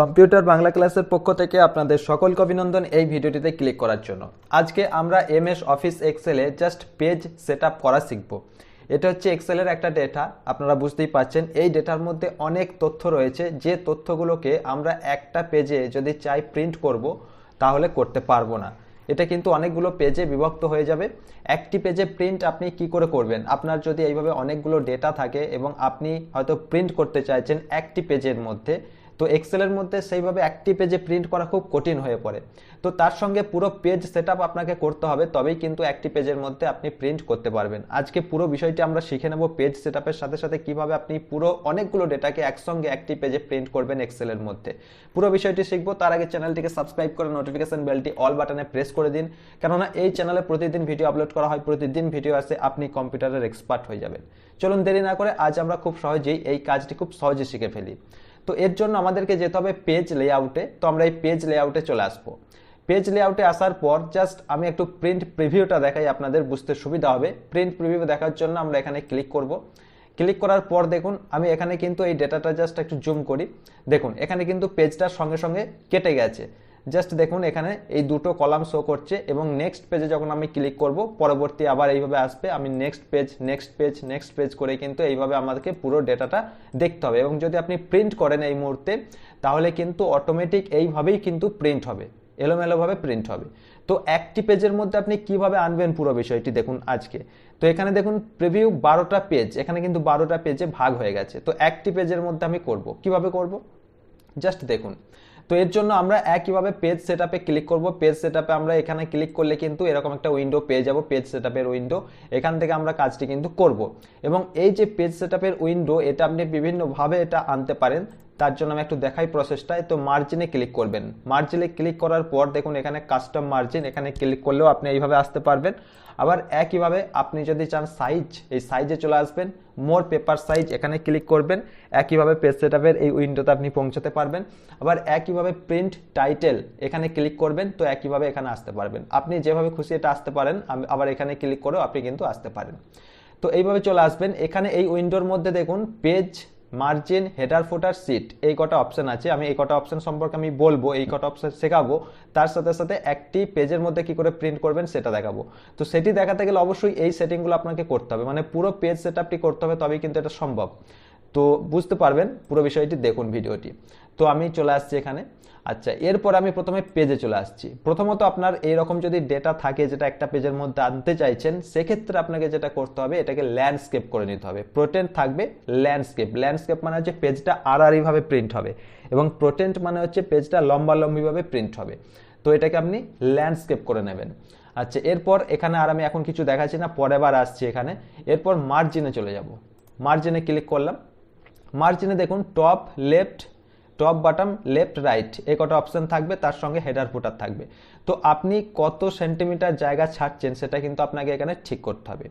Computer Bangla ক্লাসের পক্ষ থেকে আপনাদের সকলকে অভিনন্দন এই ভিডিওটিতে ক্লিক করার জন্য। আজকে আমরা এমএস অফিস এক্সেলে জাস্ট পেজ সেট করা শিখব। এটা হচ্ছে এক্সেলের একটা ডেটা আপনারা বুঝতেই পারছেন। এই ডেটার মধ্যে অনেক তথ্য রয়েছে। যে তথ্যগুলোকে আমরা একটা পেজে যদি চাই প্রিন্ট করব, তাহলে করতে পারব না। এটা কিন্তু অনেকগুলো পেজে বিভক্ত হয়ে যাবে। একটি পেজে প্রিন্ট আপনি কি করে করবেন? আপনার যদি এইভাবে অনেকগুলো ডেটা থাকে এবং আপনি হয়তো প্রিন্ট করতে চাইছেন একটি পেজের মধ্যে তো এক্সেলের মধ্যে সেইভাবে একটি পেজে প্রিন্ট করা খুব কঠিন হয়ে পড়ে। তো তার সঙ্গে পুরো পেজ সেট আপনাকে করতে হবে, তবেই কিন্তু একটি পেজের মধ্যে আপনি প্রিন্ট করতে পারবেন। আজকে পুরো বিষয়টি আমরা শিখে নেব পেজ সেট সাথে সাথে কীভাবে আপনি পুরো অনেকগুলো ডেটাকে একসঙ্গে একটি পেজে প্রিন্ট করবেন এক্সেলের মধ্যে। পুরো বিষয়টি শিখব, তার আগে চ্যানেলটিকে সাবস্ক্রাইব করে নোটিফিকেশন বেলটি অল বাটনে প্রেস করে দিন। কেননা এই চ্যানেলে প্রতিদিন ভিডিও আপলোড করা হয়, প্রতিদিন ভিডিও আসে, আপনি কম্পিউটারের এক্সপার্ট হয়ে যাবেন। চলুন দেরি না করে আজ আমরা খুব সহজেই এই কাজটি খুব সহজে শিখে ফেলি। তো এর জন্য আমাদেরকে যেতে হবে পেজ লেআউটে তো আমরা এই পেজ লেআউটে চলে আসব। পেজ লেআউটে আসার পর জাস্ট আমি একটু প্রিন্ট প্রিভিউটা দেখাই, আপনাদের বুঝতে সুবিধা হবে। প্রিন্ট প্রিভিউ দেখার জন্য আমরা এখানে ক্লিক করব। ক্লিক করার পর দেখুন, আমি এখানে কিন্তু এই ডেটাটা জাস্ট একটু জুম করি। দেখুন, এখানে কিন্তু পেজটার সঙ্গে সঙ্গে কেটে গেছে। জাস্ট দেখুন এখানে এই দুটো কলাম শো করছে এবং নেক্সট পেজে যখন আমি ক্লিক করব, পরবর্তী আবার এইভাবে আসবে। আমি next page next page next page করে কিন্তু এইভাবে আমাদেরকে পুরো ডেটাটা দেখতে হবে। এবং যদি আপনি প্রিন্ট করেন এই মুহূর্তে, তাহলে কিন্তু অটোমেটিক এইভাবেই কিন্তু প্রিন্ট হবে। এলোমেলোভাবে প্রিন্ট হবে। তো একটি পেজের মধ্যে আপনি কীভাবে আনবেন পুরো বিষয়টি দেখুন আজকে। তো এখানে দেখুন প্রিভিউ বারোটা পেজ এখানে কিন্তু বারোটা পেজে ভাগ হয়ে গেছে। তো একটি পেজের মধ্যে আমি করব। কীভাবে করব? জাস্ট দেখুন। তো এর জন্য আমরা একইভাবে পেজ সেট ক্লিক করব। পেজ সেট আমরা এখানে ক্লিক করলে কিন্তু এরকম একটা উইন্ডো পেয়ে যাব পেজ সেট উইন্ডো এখান থেকে আমরা কাজটি কিন্তু করব। এবং এই যে পেজ সেট উইন্ডো এটা আপনি বিভিন্নভাবে এটা আনতে পারেন। তার জন্য আমি একটু দেখাই প্রসেসটায় তো মার্জিনে ক্লিক করবেন। মার্জিনে ক্লিক করার পর দেখুন এখানে কাস্টম মার্জিন এখানে ক্লিক করলেও আপনি এইভাবে আসতে পারবেন। আবার একইভাবে আপনি যদি চান সাইজ এই সাইজে চলে আসবেন মোর পেপার সাইজ এখানে ক্লিক করবেন, একইভাবে পেজ সেটআপের এই উইন্ডোতে আপনি পৌঁছাতে পারবেন। আবার একইভাবে প্রিন্ট টাইটেল এখানে ক্লিক করবেন, তো একইভাবে এখানে আসতে পারবেন। আপনি যেভাবে খুশি এটা আসতে পারেন আবার এখানে ক্লিক করেও আপনি কিন্তু আসতে পারেন। তো এইভাবে চলে আসবেন। এখানে এই উইন্ডোর মধ্যে দেখুন page margin, header, footer, sheet, এই কটা অপশান আছে। আমি এই কটা অপশান সম্পর্কে আমি বলব, এই কটা অপশান শেখাবো। তার সাথে সাথে একটি পেজের মধ্যে কি করে প্রিন্ট করবেন সেটা দেখাবো। তো সেটি দেখাতে গেলে অবশ্যই এই সেটিংগুলো আপনাকে করতে হবে। মানে পুরো পেজ সেট করতে হবে, তবেই কিন্তু এটা সম্ভব। তো বুঝতে পারবেন পুরো বিষয়টি, দেখুন ভিডিওটি। তো আমি চলে আসছি এখানে। আচ্ছা এরপর আমি প্রথমে পেজে চলে আসছি। প্রথমত আপনার এইরকম যদি ডেটা থাকে যেটা একটা পেজের মধ্যে আনতে চাইছেন, সেক্ষেত্রে আপনাকে যেটা করতে হবে, এটাকে ল্যান্ডস্কেপ করে নিতে হবে। প্রোটেন্ট থাকবে ল্যান্ডস্কেপ ল্যান্ডস্কেপ মানে হচ্ছে পেজটা আড়াআড়িভাবে প্রিন্ট হবে এবং প্রোটেন্ট মানে হচ্ছে পেজটা লম্বা লম্বিভাবে প্রিন্ট হবে। তো এটাকে আপনি ল্যান্ডস্কেপ করে নেবেন। আচ্ছা এরপর এখানে আর আমি এখন কিছু দেখাচ্ছি না, পরে বার আসছি এখানে। এরপর মার্জিনে চলে যাব। মার্জিনে ক্লিক করলাম। মার্জিনে দেখুন top left top bottom left right এই কটা অপশন থাকবে, তার সঙ্গে হেডার ফুটার থাকবে। তো আপনি কত সেন্টিমিটার জায়গা ছাড়ছেন সেটা কিন্তু আপনাকে এখানে ঠিক করতে হবে।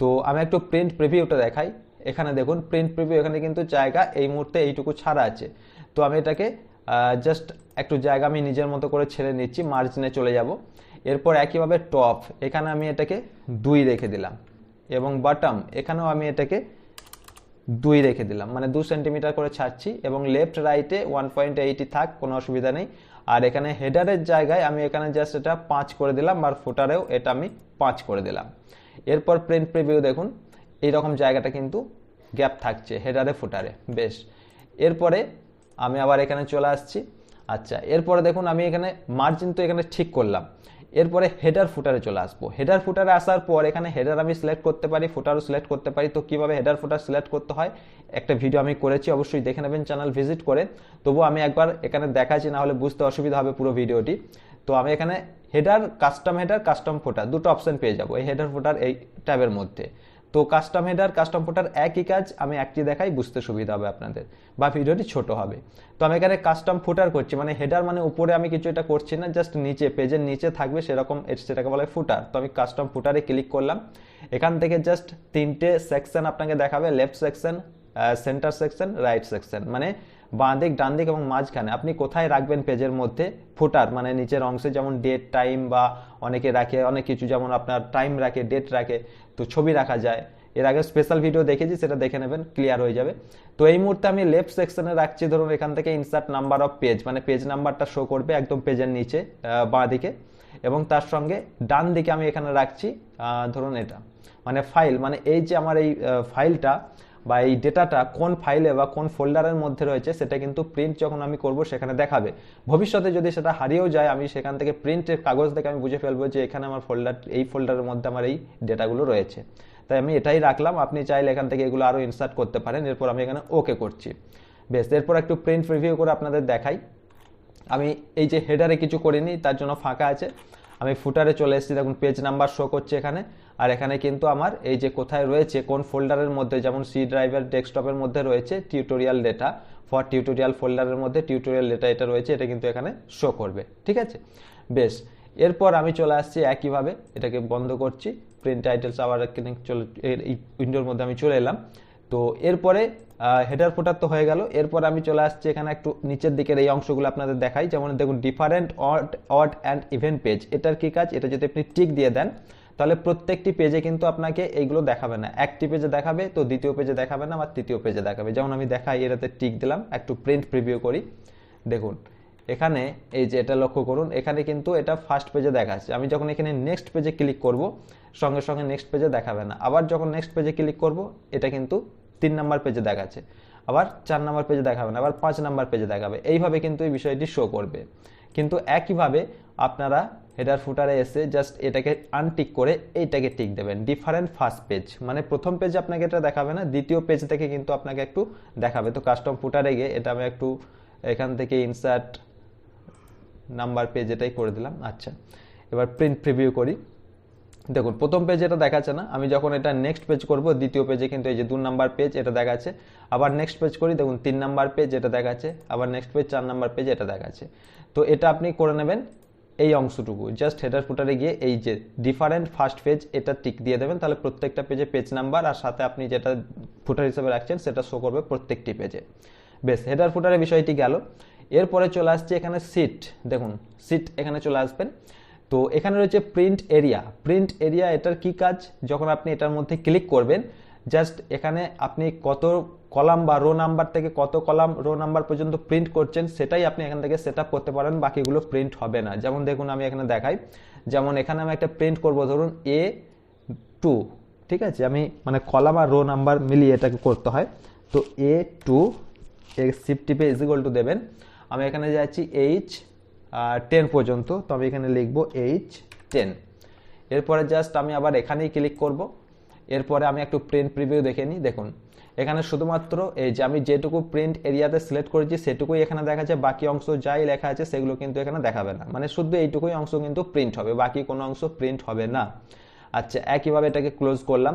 তো আমি একটু প্রিন্ট প্রিভিউটা দেখাই। এখানে দেখুন প্রিন্ট প্রিভিউ এখানে কিন্তু জায়গা এই মুহূর্তে এইটুকু ছাড়া আছে। তো আমি এটাকে জাস্ট একটু জায়গা আমি নিজের মতো করে ছেড়ে নিচ্ছি মার্জিনে চলে যাব। এরপর একইভাবে টপ এখানে আমি এটাকে দুই রেখে দিলাম। এবং বাটম এখানেও আমি এটাকে দুই রেখে দিলাম। মানে দু সেন্টিমিটার করে ছাড়ছি এবং লেফট রাইটে ওয়ান পয়েন্ট এইটি থাক, কোনো অসুবিধা নেই। আর এখানে হেডারের জায়গায় আমি এখানে জাস্ট এটা পাঁচ করে দিলাম আর ফুটারেও এটা আমি পাঁচ করে দিলাম। এরপর প্রিন্ট প্রিভিউ দেখুন, এইরকম জায়গাটা কিন্তু গ্যাপ থাকছে হেডারে ফুটারে বেশ। এরপরে আমি আবার এখানে চলে আসছি। আচ্ছা এরপরে দেখুন আমি এখানে মার্জিন তো এখানে ঠিক করলাম। এরপরে হেডার ফুটারে চলে আসব। হেডার ফুটারে আসার পর এখানে হেডার আমি সিলেক্ট করতে পারি ফুটারও সিলেক্ট করতে পারি। তো কীভাবে হেডার ফুটার সিলেক্ট করতে হয়? একটা ভিডিও আমি করেছি, অবশ্যই দেখে নেবেন চ্যানেল ভিজিট করে। তবু আমি একবার এখানে দেখাচ্ছি, না হলে বুঝতে অসুবিধা হবে পুরো ভিডিওটি তো আমি এখানে header custom header custom footer দুটো অপশন পেয়ে যাব, এই হেডার ফুটার এই ট্যাবের মধ্যে। তো কাস্টম হেডার কাস্টম ফুটার একই কাজ আমি একটি দেখাই, বুঝতে সুবিধা হবে আপনাদের। বা ভিডিওটি ছোট হবে। তো আমি এখানে কাস্টম ফুটার করছি মানে হেডার মানে উপরে আমি কিছু এটা করছি না জাস্ট নিচে, পেজের নিচে থাকবে সেরকম সেটাকে বলা হয় ফুটার তো আমি কাস্টম ফুটারে ক্লিক করলাম। এখান থেকে জাস্ট তিনটে সেকশন আপনাকে দেখাবে left section centre section right section মানে বাঁ দিক, ডান দিক এবং মাঝখানে। আপনি কোথায় রাখবেন পেজের মধ্যে? ফুটার মানে নিচের অংশে যেমন ডেট টাইম বা অনেকে রাখে, অনেক কিছু যেমন আপনার টাইম রাখে ডেট রাখে, তো ছবি রাখা যায়। এর আগে স্পেশাল ভিডিও দেখেছি, সেটা দেখে নেবেন ক্লিয়ার হয়ে যাবে। তো এই মুহূর্তে আমি লেফট সেকশনে রাখছি, ধরুন এখান থেকে ইনসার্ট নাম্বার অফ পেজ মানে পেজ নাম্বারটা শো করবে একদম পেজের নিচে বাঁ দিকে। এবং তার সঙ্গে ডান দিকে আমি এখানে রাখছি ধরুন এটা। মানে ফাইল মানে এই যে আমার এই ফাইলটা বা এই ডেটাটা কোন ফাইলে বা কোন ফোল্ডারের মধ্যে রয়েছে, সেটা কিন্তু প্রিন্ট যখন আমি করব সেখানে দেখাবে। ভবিষ্যতে যদি সেটা হারিয়েও যায়, আমি সেখান থেকে প্রিন্টের কাগজ থেকে আমি বুঝে ফেলব যে এখানে আমার ফোল্ডার, এই ফোল্ডারের মধ্যে আমার এই ডেটাগুলো রয়েছে। তাই আমি এটাই রাখলাম। আপনি চাইলে এখান থেকে এগুলো আরও ইনসার্ট করতে পারেন। এরপর আমি এখানে ওকে করছি। বেশ, এরপর একটু প্রিন্ট রিভিউ করে আপনাদের দেখাই। আমি এই যে হেডারে কিছু করিনি, তার জন্য ফাঁকা আছে। আমি ফুটারে চলে এসেছি, দেখুন পেজ নাম্বার শো করছে এখানে। আর এখানে কিন্তু আমার এই যে কোথায় রয়েছে, কোন ফোল্ডারের মধ্যে, যেমন সি ড্রাইভের ডেস্কটপের মধ্যে রয়েছে টিউটোরিয়াল ডেটা ফর টিউটোরিয়াল ফোল্ডারের মধ্যে টিউটোরিয়াল ডেটা এটা রয়েছে, এটা কিন্তু এখানে শো করবে, ঠিক আছে? বেশ, এরপর আমি চলে আসছি একইভাবে, এটাকে বন্ধ করছি। প্রিন্ট টাইটেলস আবার চলে উইন্ডোর মধ্যে আমি চলে এলাম। তো এরপরে হেডার ফুটার তো হয়ে গেল। এরপর আমি চলে আসছি এখানে একটু নিচের দিকের এই অংশগুলো আপনাদের দেখাই। যেমন দেখুন different odd odd and event page এটার কি কাজ? এটা যদি আপনি টিক দিয়ে দেন, তাহলে প্রত্যেকটি পেজে কিন্তু আপনাকে এইগুলো দেখাবে না। একটি পেজে দেখাবে, তো দ্বিতীয় পেজে দেখাবে না বা তৃতীয় পেজে দেখাবে। যেমন আমি দেখাই, এটাতে টিক দিলাম, একটু প্রিন্ট প্রিভিউ করি। দেখুন, এখানে এই যে এটা লক্ষ্য করুন, এখানে কিন্তু এটা ফার্স্ট পেজে দেখাচ্ছে। আমি যখন এখানে নেক্সট পেজে ক্লিক করব, সঙ্গে সঙ্গে নেক্সট পেজে দেখাবে না। আবার যখন নেক্সট পেজে ক্লিক করব, এটা কিন্তু তিন নাম্বার পেজে দেখাচ্ছে। আবার চার নাম্বার পেজে দেখাবে না, আবার পাঁচ নাম্বার পেজে দেখাবে। এইভাবে কিন্তু এই বিষয়টি শো করবে। কিন্তু একইভাবে আপনারা হেডার ফুটারে এসে জাস্ট এটাকে আনটিক করে এইটাকে টিক দেবেন। ডিফারেন্ট ফার্স্ট পেজ মানে প্রথম পেজে আপনাকে এটা দেখাবে না, দ্বিতীয় পেজ থেকে কিন্তু আপনাকে একটু দেখাবে। তো কাস্টম ফুটারে গিয়ে এটা আমি একটু এখান থেকে ইনসার্ট নাম্বার পেজ এটাই করে দিলাম। আচ্ছা এবার প্রিন্ট প্রিভিউ করি। দেখুন, প্রথম পেজ এটা দেখাচ্ছে না। আমি যখন এটা নেক্সট পেজ করব, দ্বিতীয় পেজে কিন্তু এই যে দু নাম্বার পেজ এটা দেখাচ্ছে। আবার নেক্সট পেজ করি, দেখুন, তিন নাম্বার পেজ এটা দেখাচ্ছে। আবার নেক্সট পেজ চার নাম্বার পেজ এটা দেখাচ্ছে। তো এটা আপনি করে নেবেন এই অংশটুকু। জাস্ট হেডার ফুটারে গিয়ে এই যে ডিফারেন্ট ফার্স্ট পেজ এটা টিক দিয়ে দেবেন। তাহলে প্রত্যেকটা পেজে পেজ নাম্বার আর সাথে আপনি যেটা ফুটার হিসেবে রাখছেন সেটা শো করবে প্রত্যেকটি পেজে বেশ হেডার ফুটারের বিষয়টি গেল। এরপরে চলে আসছে এখানে সিট দেখুন সিট এখানে চলে আসবেন। তো এখানে রয়েছে প্রিন্ট এরিয়া প্রিন্ট এরিয়া এটার কি কাজ? যখন আপনি এটার মধ্যে ক্লিক করবেন জাস্ট এখানে আপনি কত কলাম বা রো নাম্বার থেকে কত কলাম রো নাম্বার পর্যন্ত প্রিন্ট করছেন, সেটাই আপনি এখান থেকে সেট করতে পারেন, বাকিগুলো প্রিন্ট হবে না। যেমন দেখুন, আমি এখানে দেখাই। যেমন এখানে আমি একটা প্রিন্ট করব, ধরুন এ টু ঠিক আছে? আমি মানে কলাম আর রো নাম্বার মিলিয়ে এটাকে করতে হয়। তো এ টু শিফট টিপে ইজ টু দেবেন। আমি এখানে যাচ্ছি এইচ টেন পর্যন্ত। তো আমি এখানে লিখব এইচ টেন এরপরে জাস্ট আমি আবার এখানেই ক্লিক করব। এরপরে আমি একটু প্রিন্ট প্রিভিউ দেখে নিই। দেখুন, এখানে শুধুমাত্র এই যে আমি যেটুকু প্রিন্ট এরিয়াতে সিলেক্ট করেছি, সেটুকুই এখানে দেখাচ্ছে বাকি অংশ যাই লেখা আছে, সেগুলো কিন্তু এখানে দেখাবে না। মানে শুধু এইটুকুই অংশ কিন্তু প্রিন্ট হবে, বাকি কোনো অংশ প্রিন্ট হবে না। আচ্ছা একইভাবে এটাকে ক্লোজ করলাম।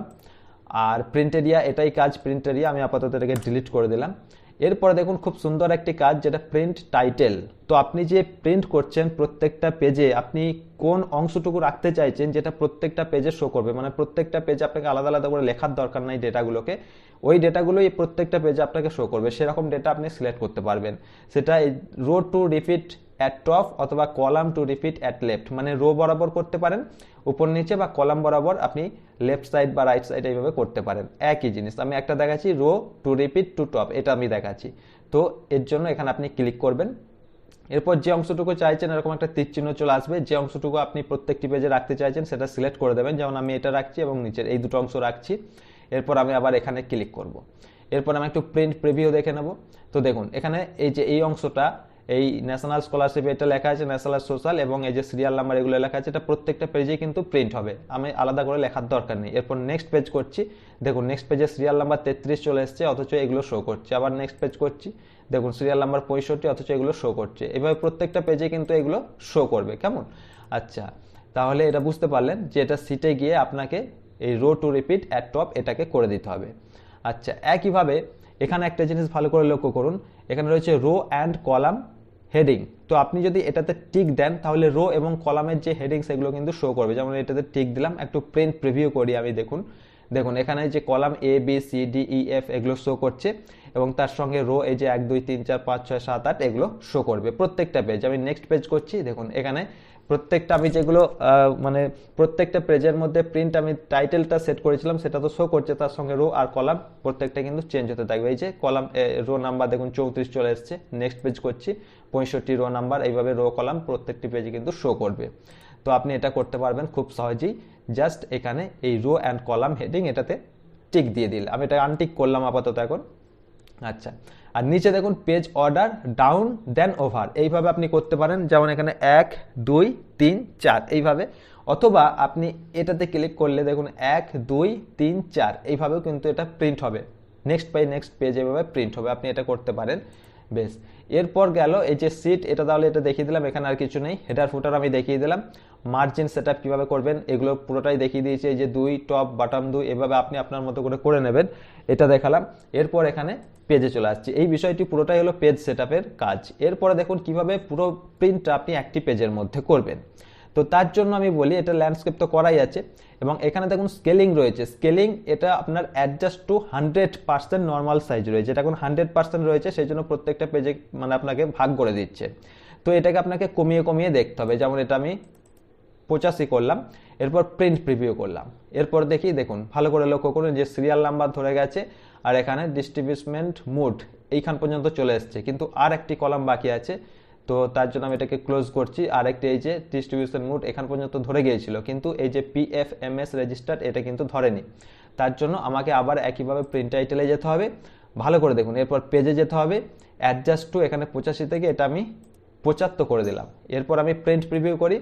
আর প্রিন্ট এরিয়া এটাই কাজ। প্রিন্ট এরিয়া আমি আপাতত এটাকে ডিলিট করে দিলাম। এরপরে দেখুন খুব সুন্দর একটি কাজ, যেটা প্রিন্ট টাইটেল তো আপনি যে প্রিন্ট করছেন প্রত্যেকটা পেজে আপনি কোন অংশটুকু রাখতে চাইছেন যেটা প্রত্যেকটা পেজে শো করবে? মানে প্রত্যেকটা পেজে আপনাকে আলাদা আলাদা করে লেখার দরকার নাই ডেটাগুলোকে ওই ডেটাগুলোই প্রত্যেকটা পেজে আপনাকে শো করবে। সেরকম ডেটা আপনি সিলেক্ট করতে পারবেন। সেটা row to repeat at top অথবা column to repeat at left মানে রো বরাবর করতে পারেন। উপর নিচে বা কলাম বরাবর আপনি লেফট সাইড বা রাইট সাইড এইভাবে করতে পারেন। একই জিনিস। আমি একটা দেখাচ্ছি row to repeat to top এটা আমি দেখাচ্ছি। তো এর জন্য এখানে আপনি ক্লিক করবেন। এরপর যে অংশটুকু চাইছেন, এরকম একটা তীর চিহ্ন চলে আসবে। যে অংশটুকু আপনি প্রত্যেকটি পেজে রাখতে চাইছেন, সেটা সিলেক্ট করে দেবেন। যেমন আমি এটা রাখছি এবং নিচের এই দুটো অংশ রাখছি। এরপর আমি আবার এখানে ক্লিক করব। এরপর আমি একটু প্রিন্ট প্রিভিউ দেখে নেব। তো দেখুন, এখানে এই যে এই অংশটা এই ন্যাশনাল স্কলারশিপ এটা লেখা আছে ন্যাশনাল সোশ্যাল এবং এই যে সিরিয়াল নাম্বার এগুলো লেখা আছে, এটা প্রত্যেকটা পেজে কিন্তু প্রিন্ট হবে। আমি আলাদা করে লেখার দরকার নেই। এরপর নেক্সট পেজ করছি। দেখুন নেক্সট পেজে সিরিয়াল নাম্বার তেত্রিশ চলে এসছে, অথচ এগুলো শো করছে। আবার নেক্সট পেজ করছি। দেখুন সিরিয়াল নাম্বার পঁয়ষট্টি, অথচ এগুলো শো করছে। এভাবে প্রত্যেকটা পেজে কিন্তু এগুলো শো করবে। কেমন? আচ্ছা তাহলে এটা বুঝতে পারলেন যে এটা সিটে গিয়ে আপনাকে এই row to repeat at top এটাকে করে দিতে হবে। আচ্ছা একইভাবে এখানে একটা জিনিস ভালো করে লক্ষ্য করুন। এখানে রয়েছে রো অ্যান্ড কলাম হেডিং তো আপনি যদি এটাতে টিক দেন, তাহলে রো এবং কলামের যে হেডিং সেগুলো কিন্তু শো করবে। যেমন এটাতে টিক দিলাম, একটু প্রিন্ট প্রিভিউ করি আমি, দেখুন। দেখুন, এখানে যে column A B C D E F এগুলো শো করছে এবং তার সঙ্গে রো এই যে এক, দুই, তিন, চার, পাঁচ, ছয়, সাত, আট, এগুলো শো করবে। প্রত্যেকটা পেজ আমি নেক্সট পেজ করছি, দেখুন, এখানে প্রত্যেকটা আমি যেগুলো মানে প্রত্যেকটা পেজের মধ্যে প্রিন্ট আমি টাইটেলটা সেট করেছিলাম, সেটা তো শো করছে, তার সঙ্গে রো আর কলাম প্রত্যেকটা কিন্তু চেঞ্জ হতে থাকবে। এই যে কলাম রো নাম্বার দেখুন, চৌত্রিশ চলে এসছে নেক্সট পেজ করছি। পঁয়ষট্টি রো নাম্বার এইভাবে রো কলাম প্রত্যেকটি পেজে কিন্তু শো করবে। তো আপনি এটা করতে পারবেন খুব সহজেই। জাস্ট এখানে এই রো অ্যান্ড কলাম হেডিং এটাতে টিক দিয়ে দিল। আমি এটা আনটিক করলাম আপাতত এখন। আচ্ছা। আর নিচে দেখুন page order down then over এইভাবে আপনি করতে পারেন। যেমন এখানে এক, দুই, তিন, চার। এইভাবে। অথবা আপনি এটাতে ক্লিক করলে দেখুন এক, দুই, তিন, চার। এইভাবেও কিন্তু এটা প্রিন্ট হবে। নেক্সট বাই নেক্সট পেজ এভাবে প্রিন্ট হবে। আপনি এটা করতে পারেন। বেশ। এরপর গেল এই যে সিট এটা তাহলে এটা দেখিয়ে দিলাম, এখানে আর কিছু নেই। হেডার ফুটার আমি দেখিয়ে দিলাম। মার্জিন সেট আপ কীভাবে করবেন, এগুলো পুরোটাই দেখিয়ে দিয়েছে। এই যে দুই টপ বাটাম দুই, এভাবে আপনি আপনার মতো করে করে নেবেন। এটা দেখালাম। এরপর এখানে পেজে চলে আসছে। এই বিষয়টি পুরোটাই হলো পেজ সেট কাজ। এরপরে দেখুন কীভাবে পুরো প্রিন্টটা আপনি একটি পেজের মধ্যে করবেন। তো তার জন্য আমি বলি এটা ল্যান্ডস্কেপ তো করাই আছে এবং এখানে দেখুন স্কেলিং রয়েছে। স্কেলিং এটা আপনার adjust to hundred percent normal size রয়েছে। এটা এখন হান্ড্রেড পার্সেন্ট রয়েছে, সেই জন্য প্রত্যেকটা পেজে মানে আপনাকে ভাগ করে দিচ্ছে। তো এটাকে আপনাকে কমিয়ে কমিয়ে দেখতে হবে। যেমন এটা আমি পঁচাশি করলাম, এরপর প্রিন্ট প্রিভিউ করলাম। এরপর দেখি, দেখুন, ভালো করে লক্ষ্য করুন যে সিরিয়াল নাম্বার ধরে গেছে আর এখানে ডিস্ট্রিবিউশমেন্ট মুড এইখান পর্যন্ত চলে এসছে। কিন্তু আর একটি কলাম বাকি আছে তো তার জন্য আমি এটাকে ক্লোজ করছি। আর একটি এই যে ডিস্ট্রিবিউশন মুড এখান পর্যন্ত ধরে গিয়েছিল। কিন্তু এই যে পিএফএমএস রেজিস্টার এটা কিন্তু ধরেনি। তার জন্য আমাকে আবার একইভাবে প্রিন্ট টাইটেলে যেতে হবে। ভালো করে দেখুন, এরপর পেজে যেতে হবে। অ্যাডজাস্ট টু এখানে পঁচাশি থেকে এটা আমি পঁচাত্তর করে দিলাম। এরপর আমি প্রিন্ট প্রিভিউ করি।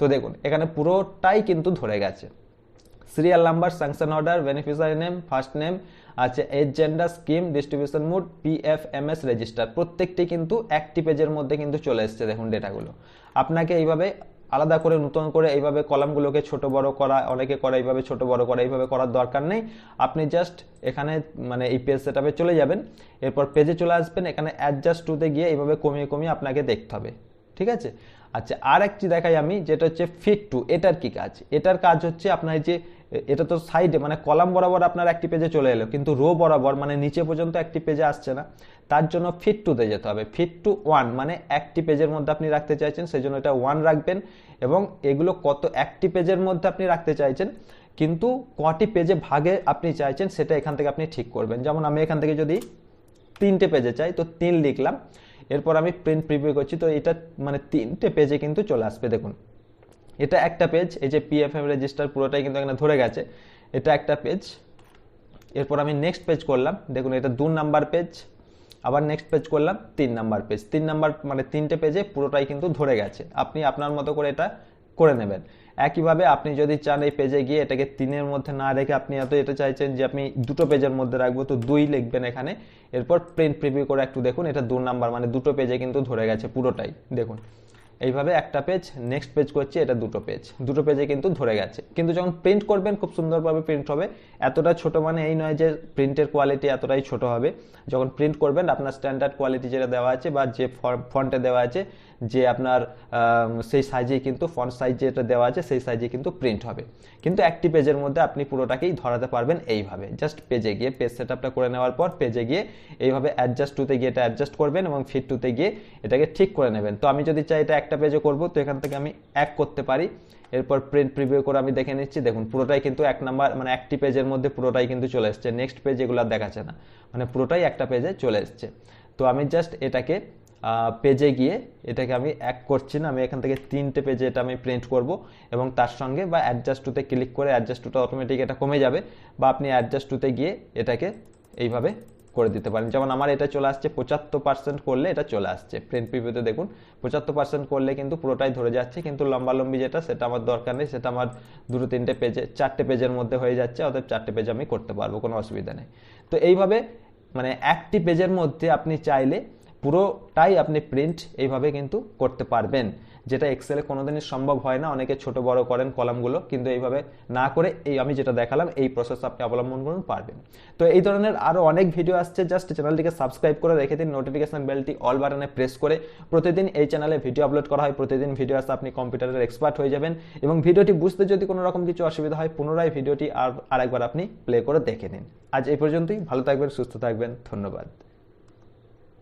তো দেখুন, এখানে পুরোটাই কিন্তু ধরে গেছে। Serial number sanction order beneficiary name first name আছে age gender scheme distribution mode PFMS register প্রত্যেকটি কিন্তু একটি পেজের মধ্যে কিন্তু চলে এসছে, দেখুন ডেটাগুলো আপনাকে এইভাবে আলাদা করে, নতুন করে এইভাবে কলামগুলোকে ছোট বড় করা, অনেকে করে এইভাবে ছোট বড় করা, এইভাবে করার দরকার নেই। আপনি জাস্ট এখানে মানে এই পেজ সেটআপে চলে যাবেন, এরপর পেজে চলে আসবেন, এখানে অ্যাডজাস্ট টুতে গিয়ে এইভাবে কমিয়ে কমিয়ে আপনাকে দেখতে হবে, ঠিক আছে? আচ্ছা আর একটি দেখাই আমি, যেটা হচ্ছে ফিট টু এটার কি কাজ? এটার কাজ হচ্ছে আপনার যে এটা তো সাইডে মানে কলাম বরাবর আপনার একটি পেজে চলে এলো। কিন্তু রো বরাবর মানে নিচে পর্যন্ত একটি পেজে আসছে না। তার জন্য ফিট টুতে যেতে হবে। ফিট টু ওয়ান মানে একটি পেজের মধ্যে আপনি রাখতে চাইছেন সেই জন্য এটা ওয়ান রাখবেন। এবং এগুলো কত একটি পেজের মধ্যে আপনি রাখতে চাইছেন, কিন্তু কটি পেজে ভাগে আপনি চাইছেন, সেটা এখান থেকে আপনি ঠিক করবেন। যেমন আমি এখান থেকে যদি তিনটে পেজে চাই, তো তিন লিখলাম। এরপর আমি প্রিন্ট প্রিভিউ করছি, তো এটা মানে তিনটে পেজে কিন্তু চলে আসবে, দেখুন। এটা একটা পেজ এই যে পিএফএম রেজিস্টার পুরোটাই কিন্তু এখানে ধরে গেছে। এটা একটা পেজ এরপর আমি নেক্সট পেজ করলাম। দেখুন, এটা দু নাম্বার পেজ আবার নেক্সট পেজ করলাম, তিন নাম্বার পেজ তিন নাম্বার মানে তিনটে পেজে পুরোটাই কিন্তু ধরে গেছে। আপনি আপনার মতো করে এটা করে নেবেন। একইভাবে আপনি যদি চান এই পেজে গিয়ে এটাকে তিনের মধ্যে না রেখে আপনি এত এটা চাইছেন যে আপনি দুটো পেজের মধ্যে রাখব, তো দুই লিখবেন এখানে। এরপর প্রিন্ট প্রিভিউ করে একটু দেখুন, এটা দু নাম্বার মানে দুটো পেজে কিন্তু ধরে গেছে পুরোটাই। দেখুন এইভাবে একটা পেজ নেক্সট পেজ করছি, এটা দুটো পেজ দুটো পেজে কিন্তু ধরে গেছে। কিন্তু যখন প্রিন্ট করবেন, খুব সুন্দরভাবে প্রিন্ট হবে। এতটা ছোট মানে এই নয় যে প্রিন্টের কোয়ালিটি এতটাই ছোট হবে। যখন প্রিন্ট করবেন, আপনার স্ট্যান্ডার্ড কোয়ালিটি যেটা দেওয়া আছে বা যে ফন্টে দেওয়া আছে যে আপনার সেই সাইজেই কিন্তু ফন্ট সাইজ যেটা দেওয়া আছে, সেই সাইজে কিন্তু প্রিন্ট হবে। কিন্তু একটি পেজের মধ্যে আপনি পুরোটাকেই ধরাতে পারবেন এইভাবে। জাস্ট পেজে গিয়ে পেজ সেট আপটা করে নেওয়ার পর পেজে গিয়ে এইভাবে অ্যাডজাস্ট টুতে গিয়ে এটা অ্যাডজাস্ট করবেন এবং ফিট টুতে গিয়ে এটাকে ঠিক করে নেবেন। তো আমি যদি চাই এটা একটা পেজে করব, তো এখান থেকে আমি এক করতে পারি। এরপর প্রিন্ট প্রিভিউ করে আমি দেখে নিচ্ছি। দেখুন, পুরোটাই কিন্তু এক নাম্বার মানে একটি পেজের মধ্যে পুরোটাই কিন্তু চলে এসছে। নেক্সট পেজ এগুলো দেখাচ্ছে না। মানে পুরোটাই একটা পেজে চলে এসছে। তো আমি জাস্ট এটাকে পেজে গিয়ে এটাকে আমি এক করছি না, আমি এখান থেকে তিনটে পেজে এটা আমি প্রিন্ট করব এবং তার সঙ্গে বা অ্যাডজাস্ট টুতে ক্লিক করে অ্যাডজাস্ট টুটা অটোমেটিক এটা কমে যাবে বা আপনি অ্যাডজাস্ট টুতে গিয়ে এটাকে এইভাবে করে দিতে পারেন। যেমন আমার এটা চলে আসছে পঁচাত্তর পার্সেন্ট করলে এটা চলে আসছে। প্রিন্ট প্রিভিউতে দেখুন, পঁচাত্তর পার্সেন্ট করলে কিন্তু পুরোটাই ধরে যাচ্ছে, কিন্তু লম্বালম্বি যেটা সেটা আমার দরকার নেই, সেটা আমার দুটো তিনটে পেজে চারটে পেজের মধ্যে হয়ে যাচ্ছে, অতএব চারটে পেজ আমি করতে পারব, কোনো অসুবিধা নেই। তো এইভাবে মানে একটি পেজের মধ্যে আপনি চাইলে পুরোটাই আপনি প্রিন্ট এইভাবে কিন্তু করতে পারবেন। যেটা এক্সেলে কোনোদিনই সম্ভব হয় না। অনেকে ছোট বড় করেন কলামগুলো, কিন্তু এইভাবে না করে এই আমি যেটা দেখালাম, এই প্রসেস আপনি অবলম্বন করুন, পারবেন। তো এই ধরনের আরও অনেক ভিডিও আসছে। জাস্ট চ্যানেলটিকে সাবস্ক্রাইব করে রেখে দিন। নোটিফিকেশন বেলটি অল বাটনে প্রেস করে প্রতিদিন এই চ্যানেলে ভিডিও আপলোড করা হয়। প্রতিদিন ভিডিও আসতে আপনি কম্পিউটারের এক্সপার্ট হয়ে যাবেন এবং ভিডিওটি বুঝতে যদি কোনো রকম কিছু অসুবিধা হয়, পুনরায় ভিডিওটি আর আরেকবার আপনি প্লে করে দেখে নিন। আজ এই পর্যন্তই। ভালো থাকবেন, সুস্থ থাকবেন। ধন্যবাদ।